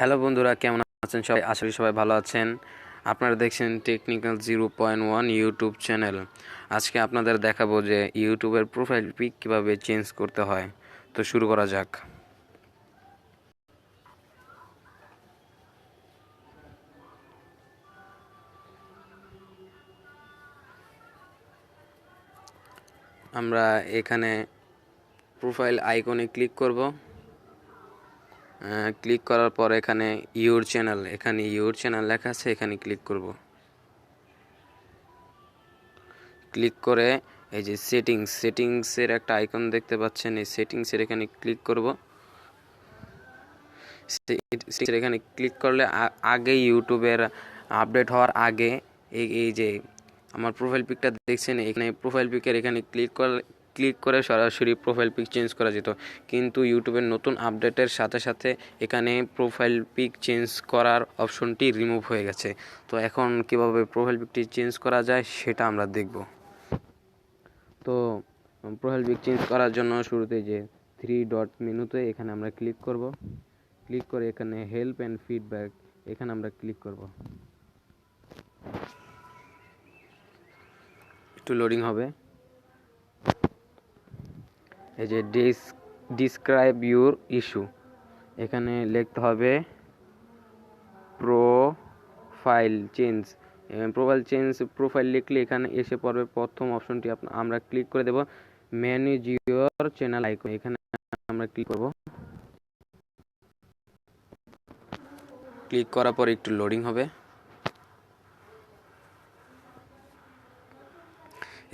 Hello বন্ধুরা, কেমন আছেন সবাই? আশা করি সবাই ভালো আছেন। আপনারা দেখছেন technical zero point one YouTube channel আজকে আপনাদের দেখাবো যে ইউটিউবের প্রোফাইল পিক কীভাবে চেঞ্জ করতে হয়। তো শুরু করা যাক। আমরা এখানে প্রোফাইল আইকনে ক্লিক করব। ক্লিক করার পর এখানে ইউর চ্যানেল এখানে ইউর চ্যানেল লেখা আছে, এখানে ক্লিক করব। ক্লিক করে এই যে সেটিংস সেটিংসের একটা আইকন দেখতে পাচ্ছেন, এই সেটিংসের এখানে ক্লিক করব। এখানে ক্লিক করলে আগে ইউটিউবের আপডেট হওয়ার আগে এই যে আমার প্রোফাইল পিকটা দেখছেন, এখানে প্রোফাইল পিকের এখানে ক্লিক করলে ক্লিক করে সরাসরি প্রোফাইল পিক চেঞ্জ করা যেত। কিন্তু ইউটিউবের নতুন আপডেটের সাথে সাথে এখানে প্রোফাইল পিক চেঞ্জ করার অপশনটি রিমুভ হয়ে গেছে। তো এখন কীভাবে প্রোফাইল পিকটি চেঞ্জ করা যায় সেটা আমরা দেখব। তো প্রোফাইল পিক চেঞ্জ করার জন্য শুরুতে যে থ্রি ডট মেনুতে এখানে আমরা ক্লিক করব। ক্লিক করে এখানে হেল্প অ্যান্ড ফিডব্যাক এখানে আমরা ক্লিক করব। একটু লোডিং হবে। এই যে ডিস ডিসক্রাইব ইউর ইস্যু এখানে লিখতে হবে profile change profile change profile লিখলে এখানে এসে পড়বে প্রথম অপশনটি আমরা ক্লিক করে দেব ম্যানেজ ইউর চ্যানেল আইকন এখানে আমরা ক্লিক করব। ক্লিক করার পর একটু লোডিং হবে।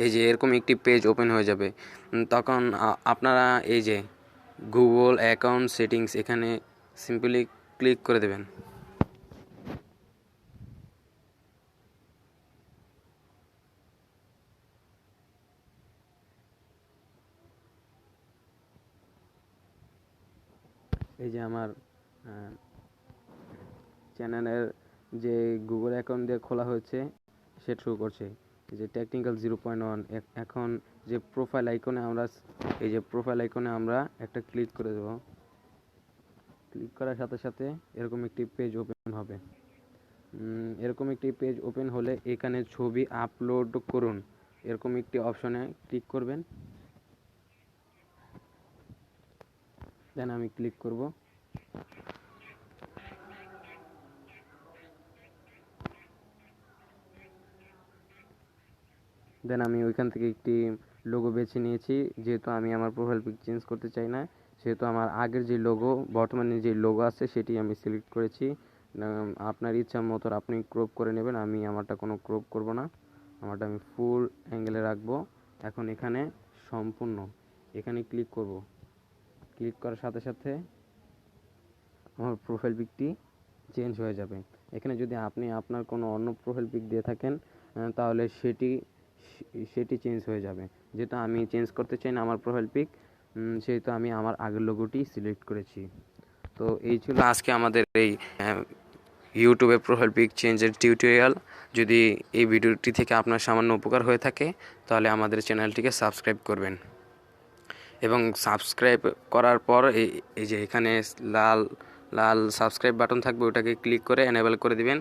এই যে এরকম একটি পেজ ওপেন হয়ে যাবে। তখন আপনারা এই যে গুগল অ্যাকাউন্ট সেটিংস এখানে সিম্পলি ক্লিক করে দেবেন। এই যে আমার চ্যানেলের যে গুগল অ্যাকাউন্ট দিয়ে খোলা হয়েছে, সে শুরু করছে। এই যে টেকনিক্যাল জিরো পয়েন্ট ওয়ান এখন যে প্রোফাইল আইকনে আমরা এই যে প্রোফাইল আইকনে আমরা একটা ক্লিক করে দেব। ক্লিক করার সাথে সাথে এরকম একটি পেজ ওপেন হবে। এরকম একটি পেজ ওপেন হলে এখানে ছবি আপলোড করুন। এরকম একটি অপশনে ক্লিক করবেন। দেন আমি ক্লিক করব। দেন আমি ওইখান থেকে একটি লোগো বেছে নিয়েছি। যেহেতু আমি আমার প্রোফাইল পিক চেঞ্জ করতে চাই না, সেহেতু আমার আগের যে লোগো বর্তমানে যে লোগো আছে, সেটি আমি সিলেক্ট করেছি। আপনার ইচ্ছা মতো আপনি ক্রপ করে নেবেন, আমি আমারটা কোনো ক্রপ করব না। আমারটা আমি ফুল অ্যাঙ্গেলে রাখব। এখন এখানে সম্পূর্ণ, এখানে ক্লিক করব। ক্লিক করার সাথে সাথে আমার প্রোফাইল পিকটি চেঞ্জ হয়ে যাবে। এখানে যদি আপনি আপনার কোনো অন্য প্রোফাইল পিক দিয়ে থাকেন তাহলে সেটি সেটি চেঞ্জ হয়ে যাবে। যেটা আমি চেঞ্জ করতে চাই না আমার প্রোফাইল পিক সেহেতু আমি আমার আগের লোগোটি সিলেক্ট করেছি। তো এই ছিল আজকে আমাদের এই ইউটিউবে প্রোফাইল পিক চেঞ্জের টিউটোরিয়াল যদি এই ভিডিওটি থেকে আপনার সামান্য উপকার হয়ে থাকে, তাহলে আমাদের চ্যানেলটিকে সাবস্ক্রাইব করবেন। এবং সাবস্ক্রাইব করার পর এই যে এখানে লাল লাল সাবস্ক্রাইব বাটন থাকবে, ওটাকে ক্লিক করে এনেবল করে দিবেন।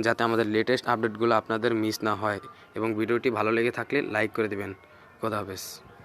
যাতে আমাদের লেটেস্ট আপডেটগুলো আপনাদের মিস না হয়। এবং ভিডিওটি ভালো লেগে থাকলে লাইক করে দেবেন। খোদা হাফেজ।